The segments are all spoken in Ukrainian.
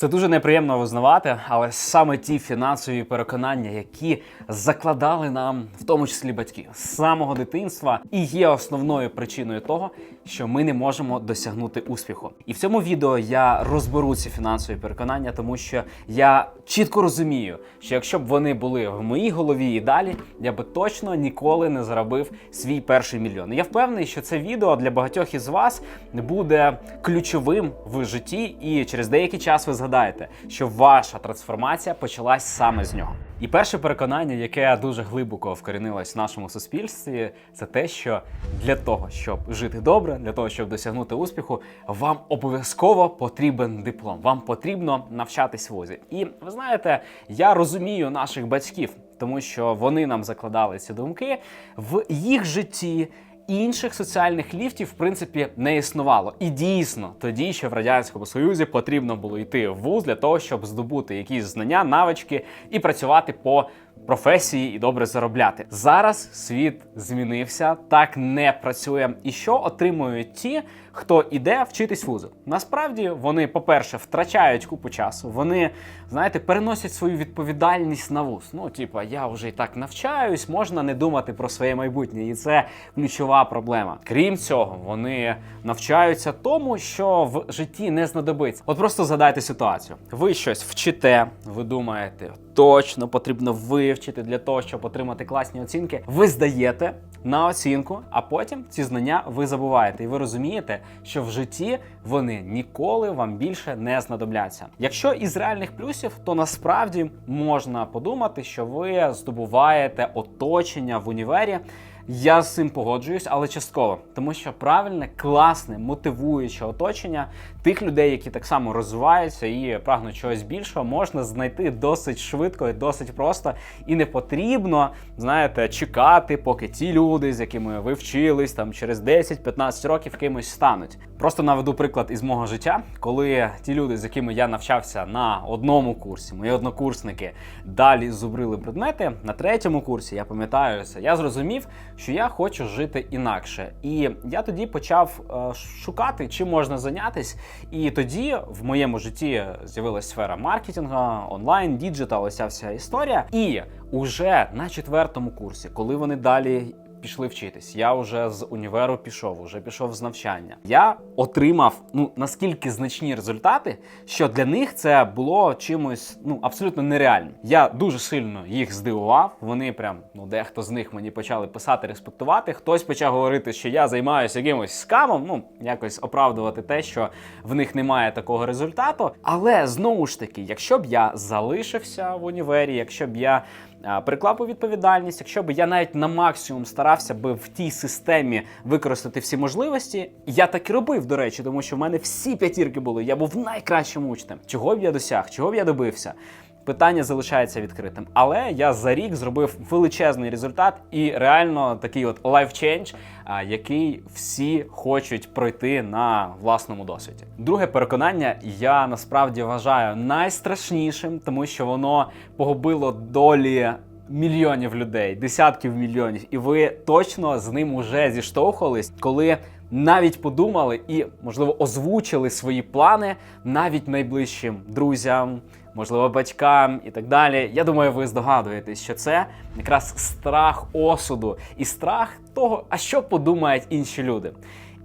Це дуже неприємно визнавати, але саме ті фінансові переконання, які закладали нам, в тому числі батьки, з самого дитинства, і є основною причиною того, що ми не можемо досягнути успіху. І в цьому відео я розберу ці фінансові переконання, тому що я чітко розумію, що якщо б вони були в моїй голові і далі, я би точно ніколи не заробив свій перший мільйон. Я впевнений, що це відео для багатьох із вас буде ключовим в житті, і через деякий час ви згадаєте, що ваша трансформація почалась саме з нього. І перше переконання, яке дуже глибоко вкорінилось в нашому суспільстві, це те, що для того, щоб жити добре, для того, щоб досягнути успіху, вам обов'язково потрібен диплом. Вам потрібно навчатись в вузі. І ви знаєте, я розумію наших батьків, тому що вони нам закладали ці думки в їх житті. Інших соціальних ліфтів, в принципі, не існувало. І дійсно, тоді ще в радянському союзі потрібно було йти в вуз для того, щоб здобути якісь знання, навички і працювати по професії і добре заробляти. Зараз світ змінився, так не працює. І що отримують ті, хто іде вчитись вузу? Насправді вони, по-перше, втрачають купу часу. Вони, знаєте, переносять свою відповідальність на вуз. Ну, типа, я вже і так навчаюсь, можна не думати про своє майбутнє, і це ключова проблема. Крім цього, вони навчаються тому, що в житті не знадобиться. От просто згадайте ситуацію. Ви щось вчите, ви думаєте, точно потрібно вивчити для того, щоб отримати класні оцінки. Ви здаєте на оцінку, а потім ці знання ви забуваєте, і ви розумієте, що в житті вони ніколи вам більше не знадобляться. Якщо із реальних плюсів, то насправді можна подумати, що ви здобуваєте оточення в універі. Я з цим погоджуюсь, але частково, тому що правильне, класне, мотивуюче оточення тих людей, які так само розвиваються і прагнуть чогось більшого, можна знайти досить швидко і досить просто. І не потрібно, знаєте, чекати, поки ті люди, з якими ви вчились, там через 10-15 років кимось стануть. Просто наведу приклад із мого життя, коли ті люди, з якими я навчався на одному курсі, мої однокурсники далі зубрили предмети на третьому курсі. Я пам'ятаю це. Я зрозумів, що я хочу жити інакше. І я тоді почав е, шукати, чим можна зайнятись. І тоді в моєму житті з'явилася сфера маркетингу, онлайн, діджитал, ося вся історія. І уже на четвертому курсі, коли вони далі. Пішли вчитись. Я вже з універу пішов, вже пішов з навчання. Я отримав ну наскільки значні результати, що для них це було чимось ну абсолютно нереальним. Я дуже сильно їх здивував. Вони прям ну дехто з них мені почали писати, респектувати. Хтось почав говорити, що я займаюся якимось скамом. Ну якось оправдувати те, що в них немає такого результату. Але знову ж таки, якщо б я залишився в універі, якщо б я приклав би відповідальність, якщо б я навіть на максимум старався би в тій системі використати всі можливості, я так і робив, до речі, тому що в мене всі п'ятірки були. Я був найкращим учнем. Чого б я досяг, чого б я добився? Питання залишається відкритим. Але я за рік зробив величезний результат і реально такий от change, який всі хочуть пройти на власному досвіді. Друге переконання я насправді вважаю найстрашнішим, тому що воно погубило долі. Мільйонів людей, десятків мільйонів, і ви точно з ним уже зіштовхувались, коли навіть подумали і, можливо, озвучили свої плани навіть найближчим друзям, можливо, батькам і так далі. Я думаю, ви здогадуєтесь, що це якраз страх осуду і страх того, а що подумають інші люди.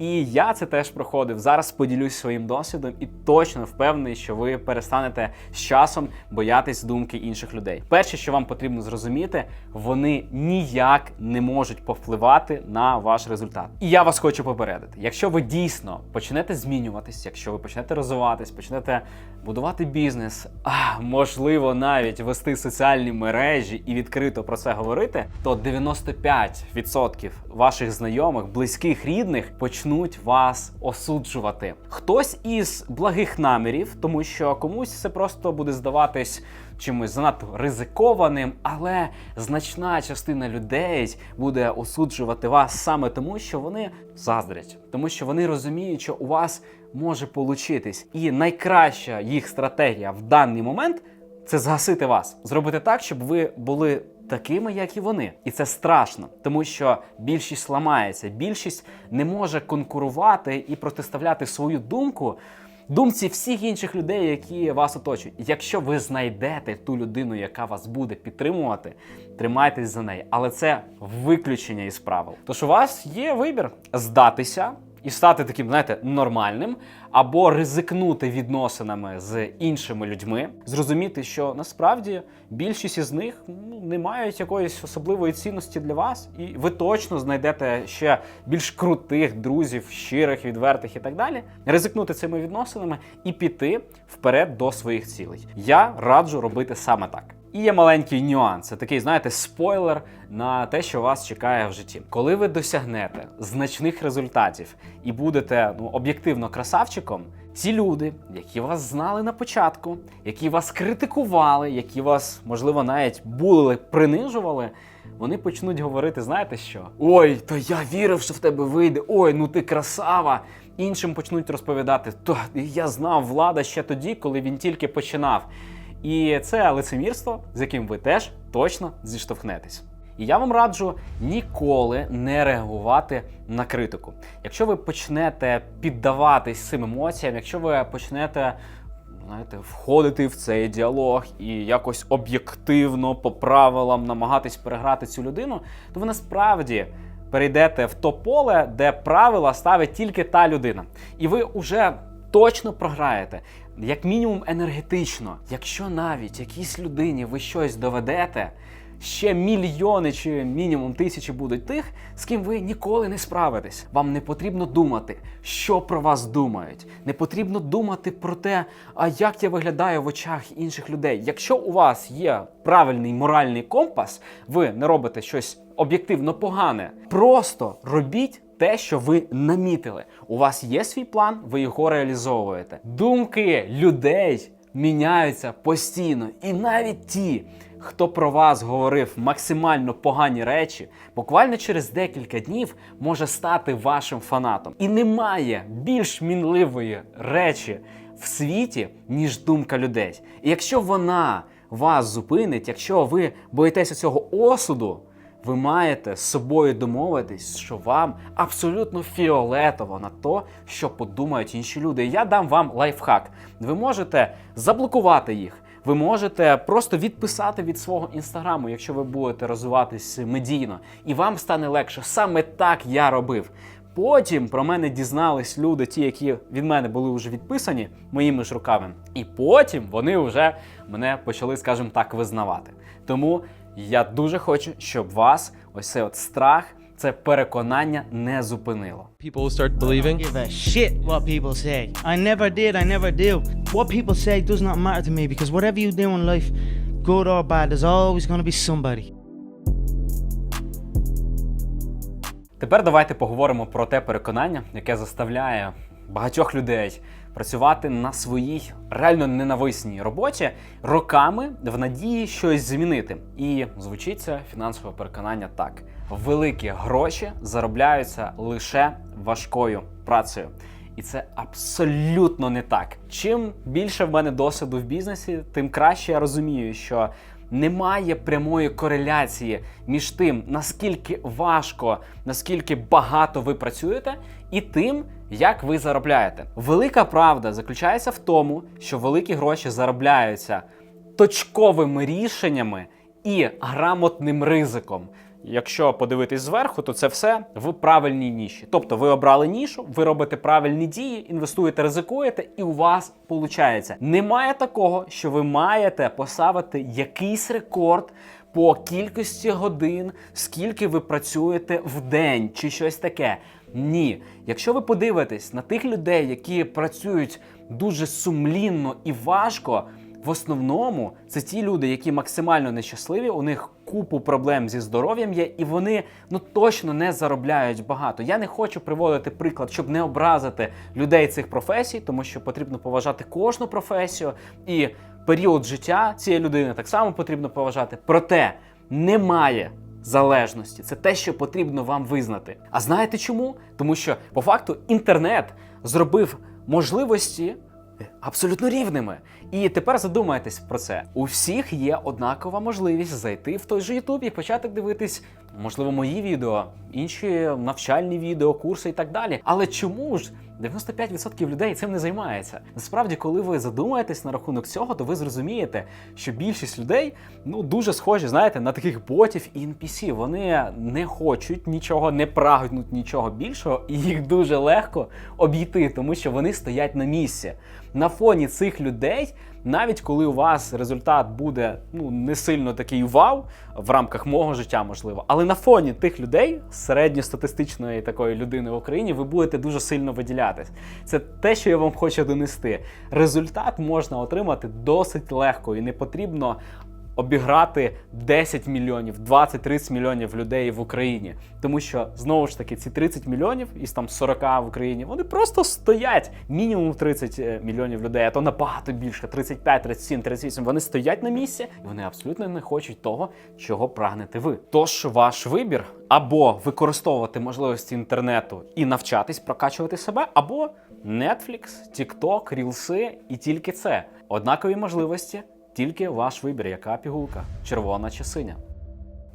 І я це теж проходив. Зараз поділюсь своїм досвідом і точно впевнений, що ви перестанете з часом боятись думки інших людей. Перше, що вам потрібно зрозуміти, вони ніяк не можуть повпливати на ваш результат. І я вас хочу попередити: якщо ви дійсно почнете змінюватись, якщо ви почнете розвиватись, почнете будувати бізнес, а можливо навіть вести соціальні мережі і відкрито про це говорити, то 95% ваших знайомих, близьких, рідних почнуть вас осуджувати. Хтось із благих намірів, тому що комусь це просто буде здаватись чимось занадто ризикованим, але значна частина людей буде осуджувати вас саме тому, що вони заздрять, тому що вони розуміють, що у вас може получитись. І найкраща їх стратегія в даний момент це згасити вас, зробити так, щоб ви були такими, як і вони. І це страшно, тому що більшість ламається, більшість не може конкурувати і протиставляти свою думку думці всіх інших людей, які вас оточують. Якщо ви знайдете ту людину, яка вас буде підтримувати, тримайтесь за неї. Але це виключення із правил. Тож у вас є вибір здатися. І стати таким, знаєте, нормальним, або ризикнути відносинами з іншими людьми, зрозуміти, що насправді більшість із них ну, не мають якоїсь особливої цінності для вас, і ви точно знайдете ще більш крутих друзів, щирих, відвертих і так далі. Ризикнути цими відносинами і піти вперед до своїх цілей. Я раджу робити саме так. І є маленький нюанс, це такий, знаєте, спойлер на те, що вас чекає в житті. Коли ви досягнете значних результатів і будете ну, об'єктивно красавчиком, ці люди, які вас знали на початку, які вас критикували, які вас, можливо, навіть булили, принижували, вони почнуть говорити: знаєте що? Ой, то я вірив, що в тебе вийде, ой, ну ти красава. Іншим почнуть розповідати, то я знав влада ще тоді, коли він тільки починав. І це лицемірство, з яким ви теж точно зіштовхнетесь. І я вам раджу ніколи не реагувати на критику. Якщо ви почнете піддаватись цим емоціям, якщо ви почнете знаєте, входити в цей діалог і якось об'єктивно по правилам намагатись переграти цю людину, то ви насправді перейдете в то поле, де правила ставить тільки та людина. І ви вже точно програєте. Як мінімум енергетично, якщо навіть якійсь людині ви щось доведете, ще мільйони чи мінімум тисячі будуть тих, з ким ви ніколи не справитесь. Вам не потрібно думати, що про вас думають. Не потрібно думати про те, а як я виглядаю в очах інших людей. Якщо у вас є правильний моральний компас, ви не робите щось об'єктивно погане. Просто робіть. Те, що ви намітили, у вас є свій план, ви його реалізовуєте. Думки людей міняються постійно, і навіть ті, хто про вас говорив максимально погані речі, буквально через декілька днів може стати вашим фанатом. І немає більш мінливої речі в світі, ніж думка людей. І якщо вона вас зупинить, якщо ви боїтеся цього осуду. Ви маєте з собою домовитись, що вам абсолютно фіолетово на то, що подумають інші люди. Я дам вам лайфхак. Ви можете заблокувати їх. Ви можете просто відписати від свого інстаграму, якщо ви будете розвиватись медійно, і вам стане легше. Саме так я робив. Потім про мене дізнались люди, ті, які від мене були вже відписані моїми ж руками. І потім вони вже мене почали, скажімо так, визнавати. Тому я дуже хочу, щоб вас ось цей от страх, це переконання не зупинило. people will start I don't give a shit what people say. I never did, I never do. What people say does not matter to me because whatever you do in life, good or bad, there's always going to be somebody. Тепер давайте поговоримо про те переконання, яке заставляє багатьох людей працювати на своїй реально ненависній роботі роками в надії щось змінити. І звучить це фінансове переконання так: великі гроші заробляються лише важкою працею. І це абсолютно не так. Чим більше в мене досвіду в бізнесі, тим краще я розумію, що немає прямої кореляції між тим, наскільки важко, наскільки багато ви працюєте, і тим, як ви заробляєте. Велика правда заключається в тому, що великі гроші заробляються точковими рішеннями і грамотним ризиком. Якщо подивитись зверху, то це все в правильній ніші. Тобто ви обрали нішу, ви робите правильні дії, інвестуєте, ризикуєте, і у вас виходить. Немає такого, що ви маєте поставити якийсь рекорд по кількості годин, скільки ви працюєте в день чи щось таке. Ні. Якщо ви подивитесь на тих людей, які працюють дуже сумлінно і важко. В основному це ті люди, які максимально нещасливі, у них купу проблем зі здоров'ям є, і вони ну точно не заробляють багато. Я не хочу приводити приклад, щоб не образити людей цих професій, тому що потрібно поважати кожну професію, і період життя цієї людини так само потрібно поважати. Проте немає залежності. Це те, що потрібно вам визнати. А знаєте чому? Тому що по факту інтернет зробив можливості абсолютно рівними. І тепер задумайтесь про це. У всіх є однакова можливість зайти в той же YouTube і почати дивитись, можливо, мої відео, інші навчальні відео, курси і так далі. Але чому ж 95% людей цим не займається. Насправді, коли ви задумаєтесь на рахунок цього, то ви зрозумієте, що більшість людей ну дуже схожі, знаєте, на таких ботів і NPC. Вони не хочуть нічого, не прагнуть нічого більшого, і їх дуже легко обійти, тому що вони стоять на місці. На фоні цих людей, навіть коли у вас результат буде ну не сильно такий вау в рамках мого життя, можливо, але на фоні тих людей, середньостатистичної такої людини в Україні, ви будете дуже сильно виділятись. Це те, що я вам хочу донести. Результат можна отримати досить легко і не потрібно. Обіграти 10 мільйонів, 20-30 мільйонів людей в Україні, тому що знову ж таки ці 30 мільйонів із там 40 в Україні вони просто стоять. Мінімум 30 е, мільйонів людей, а то набагато більше 35, 37, 38. Вони стоять на місці і вони абсолютно не хочуть того, чого прагнете ви. Тож ваш вибір або використовувати можливості інтернету і навчатись прокачувати себе, або Netflix, TikTok, рілси і тільки це однакові можливості. Тільки ваш вибір, яка пігулка, червона чи синя.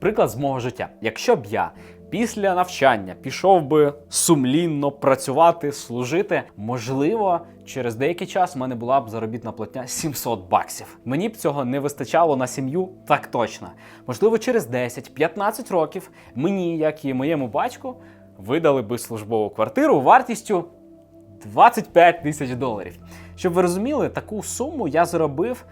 Приклад з мого життя. Якщо б я після навчання пішов би сумлінно працювати, служити, можливо, через деякий час в мене була б заробітна платня 700 баксів. Мені б цього не вистачало на сім'ю, так точно. Можливо, через 10-15 років мені, як і моєму батьку, видали би службову квартиру вартістю 25 тисяч доларів. Щоб ви розуміли, таку суму я заробив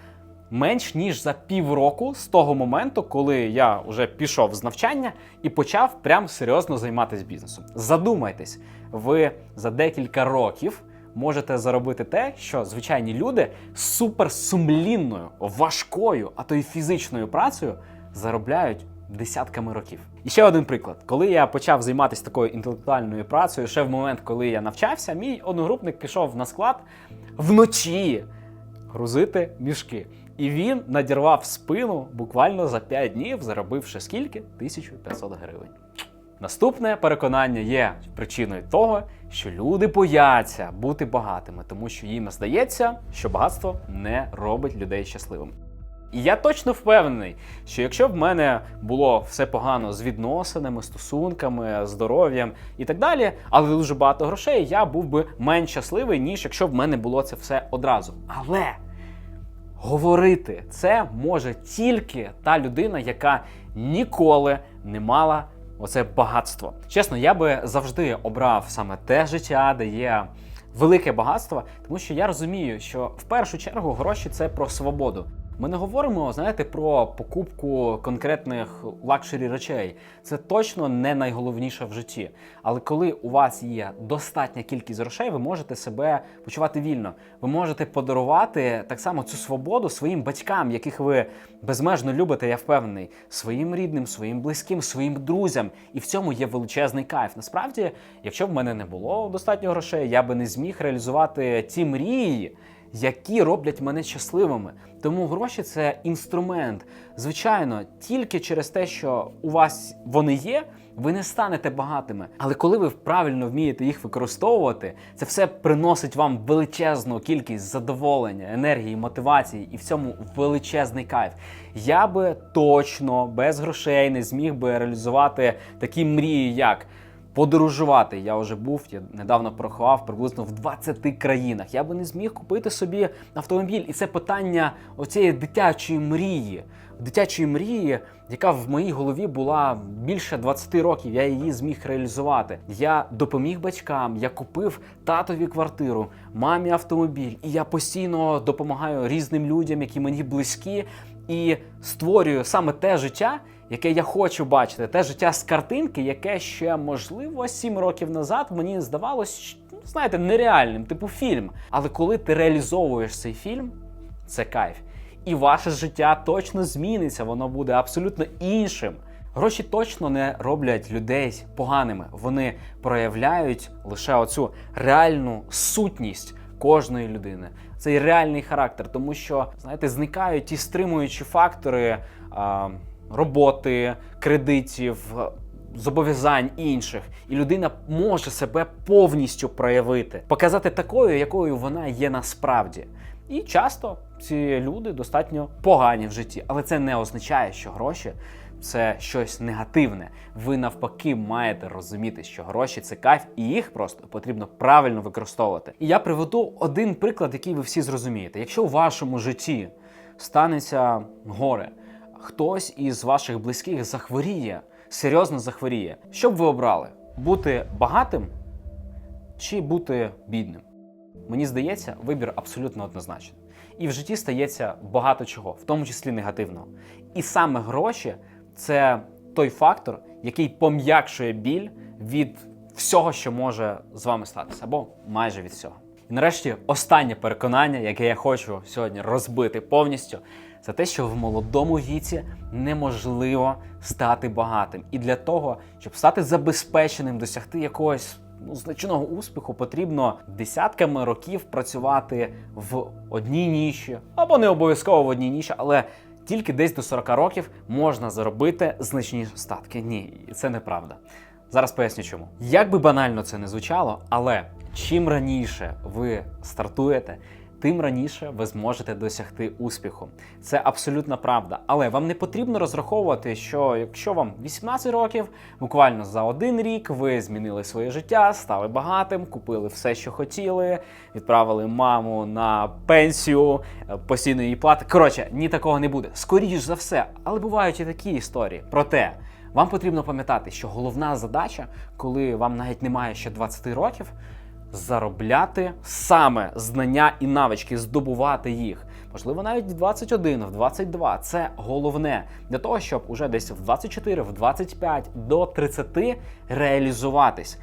менш ніж за півроку з того моменту, коли я вже пішов з навчання і почав прям серйозно займатися бізнесом. Задумайтесь, ви за декілька років можете заробити те, що звичайні люди суперсумлінною, важкою, а то й фізичною працею заробляють десятками років. І ще один приклад. Коли я почав займатися такою інтелектуальною працею, ще в момент, коли я навчався, мій одногрупник пішов на склад вночі грузити мішки. І він надірвав спину буквально за 5 днів, заробивши скільки? 1500 гривень. Наступне переконання є причиною того, що люди бояться бути багатими, тому що їм здається, що багатство не робить людей щасливими. І я точно впевнений, що якщо б в мене було все погано з відносинами, стосунками, здоров'ям і так далі, але дуже багато грошей, я був би менш щасливий, ніж якщо б в мене було це все одразу. Але говорити це може тільки та людина, яка ніколи не мала оце багатство. Чесно, я би завжди обрав саме те життя, де є велике багатство, тому що я розумію, що в першу чергу гроші це про свободу. Ми не говоримо, знаєте, про покупку конкретних лакшері речей. Це точно не найголовніше в житті. Але коли у вас є достатня кількість грошей, ви можете себе почувати вільно. Ви можете подарувати так само цю свободу своїм батькам, яких ви безмежно любите, я впевнений, своїм рідним, своїм близьким, своїм друзям. І в цьому є величезний кайф. Насправді, якщо в мене не було достатньо грошей, я би не зміг реалізувати ті мрії які роблять мене щасливими. Тому гроші це інструмент. Звичайно, тільки через те, що у вас вони є, ви не станете багатими. Але коли ви правильно вмієте їх використовувати, це все приносить вам величезну кількість задоволення, енергії, мотивації і в цьому величезний кайф. Я би точно без грошей не зміг би реалізувати такі мрії, як. Подорожувати я вже був, я недавно порахував приблизно в 20 країнах. Я би не зміг купити собі автомобіль, і це питання оцієї дитячої мрії, дитячої мрії, яка в моїй голові була більше 20 років. Я її зміг реалізувати. Я допоміг батькам, я купив татові квартиру, мамі автомобіль, і я постійно допомагаю різним людям, які мені близькі, і створюю саме те життя яке я хочу бачити, те життя з картинки, яке ще можливо сім років назад мені здавалось, ну, знаєте, нереальним, типу фільм. Але коли ти реалізовуєш цей фільм, це кайф. І ваше життя точно зміниться, воно буде абсолютно іншим. Гроші точно не роблять людей поганими. Вони проявляють лише оцю реальну сутність кожної людини. Цей реальний характер, тому що знаєте, зникають ті стримуючі фактори. А, роботи, кредитів, зобов'язань інших, і людина може себе повністю проявити, показати такою, якою вона є насправді. І часто ці люди достатньо погані в житті, але це не означає, що гроші це щось негативне. Ви навпаки маєте розуміти, що гроші це кайф, і їх просто потрібно правильно використовувати. І я приведу один приклад, який ви всі зрозумієте. Якщо у вашому житті станеться горе, хтось із ваших близьких захворіє, серйозно захворіє, що б ви обрали? Бути багатим чи бути бідним? Мені здається, вибір абсолютно однозначний. І в житті стається багато чого, в тому числі негативного. І саме гроші це той фактор, який пом'якшує біль від всього, що може з вами статися, або майже від всього. Нарешті останнє переконання, яке я хочу сьогодні розбити повністю, це те, що в молодому віці неможливо стати багатим. І для того, щоб стати забезпеченим, досягти якогось ну, значного успіху, потрібно десятками років працювати в одній ніші, або не обов'язково в одній ніші, але тільки десь до 40 років можна заробити значні статки. Ні, це неправда. Зараз поясню чому. Як би банально це не звучало, але чим раніше ви стартуєте, тим раніше ви зможете досягти успіху. Це абсолютна правда. Але вам не потрібно розраховувати, що якщо вам 18 років, буквально за один рік ви змінили своє життя, стали багатим, купили все, що хотіли, відправили маму на пенсію, е, постійно її плати. Коротше, ні такого не буде. Скоріш за все, але бувають і такі історії. Проте. Вам потрібно пам'ятати, що головна задача, коли вам навіть немає ще 20 років, заробляти саме знання і навички, здобувати їх. Можливо, навіть в 21, в 22. Це головне для того, щоб уже десь в 24, в 25 до 30 реалізуватись.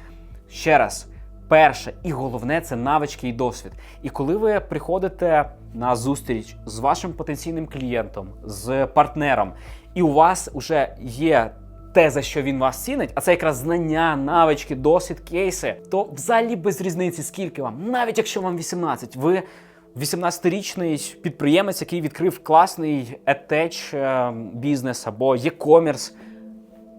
Ще раз, перше і головне це навички і досвід. І коли ви приходите на зустріч з вашим потенційним клієнтом, з партнером, і у вас вже є те, за що він вас цінить, а це якраз знання, навички, досвід, кейси, то взагалі без різниці, скільки вам, навіть якщо вам 18, ви 18-річний підприємець, який відкрив класний етеч е, бізнес або e-commerce.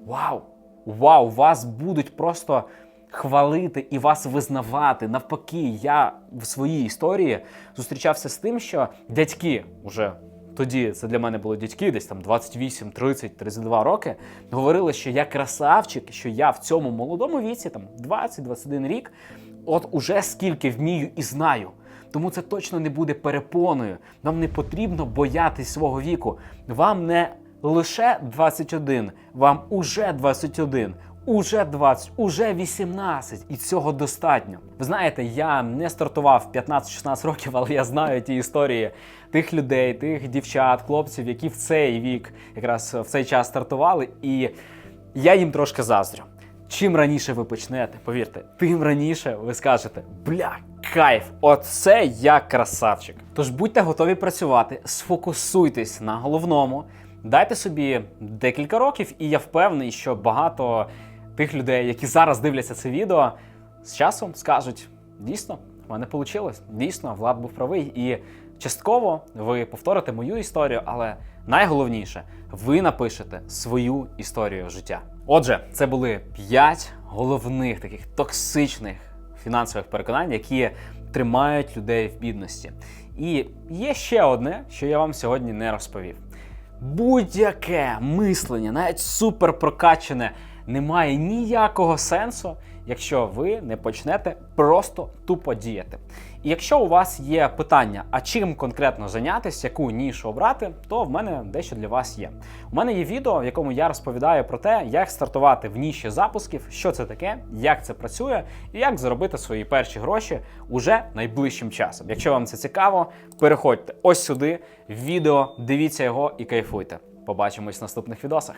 Вау! Вау! Вас будуть просто хвалити і вас визнавати. Навпаки, я в своїй історії зустрічався з тим, що дядьки уже тоді це для мене були дядьки, десь там 28, 30, 32 роки, говорили, що я красавчик, що я в цьому молодому віці, там 20-21 рік, от уже скільки вмію і знаю. Тому це точно не буде перепоною. Вам не потрібно боятись свого віку. Вам не лише 21, вам уже 21. Уже 20, уже 18, і цього достатньо. Ви знаєте, я не стартував 15-16 років, але я знаю ті історії тих людей, тих дівчат, хлопців, які в цей вік, якраз в цей час стартували, і я їм трошки заздрю. Чим раніше ви почнете, повірте, тим раніше ви скажете: бля, кайф, оце я красавчик. Тож будьте готові працювати, сфокусуйтесь на головному, дайте собі декілька років, і я впевнений, що багато тих людей, які зараз дивляться це відео, з часом скажуть: дійсно, в мене вийшло, дійсно, Влад був правий. І частково ви повторите мою історію, але найголовніше, ви напишете свою історію життя. Отже, це були п'ять головних таких токсичних фінансових переконань, які тримають людей в бідності. І є ще одне, що я вам сьогодні не розповів. Будь-яке мислення, навіть супер прокачане, не має ніякого сенсу, якщо ви не почнете просто тупо діяти. І якщо у вас є питання, а чим конкретно зайнятися, яку нішу обрати, то в мене дещо для вас є. У мене є відео, в якому я розповідаю про те, як стартувати в ніші запусків, що це таке, як це працює, і як заробити свої перші гроші уже найближчим часом. Якщо вам це цікаво, переходьте ось сюди, в відео, дивіться його і кайфуйте. Побачимось в наступних відосах.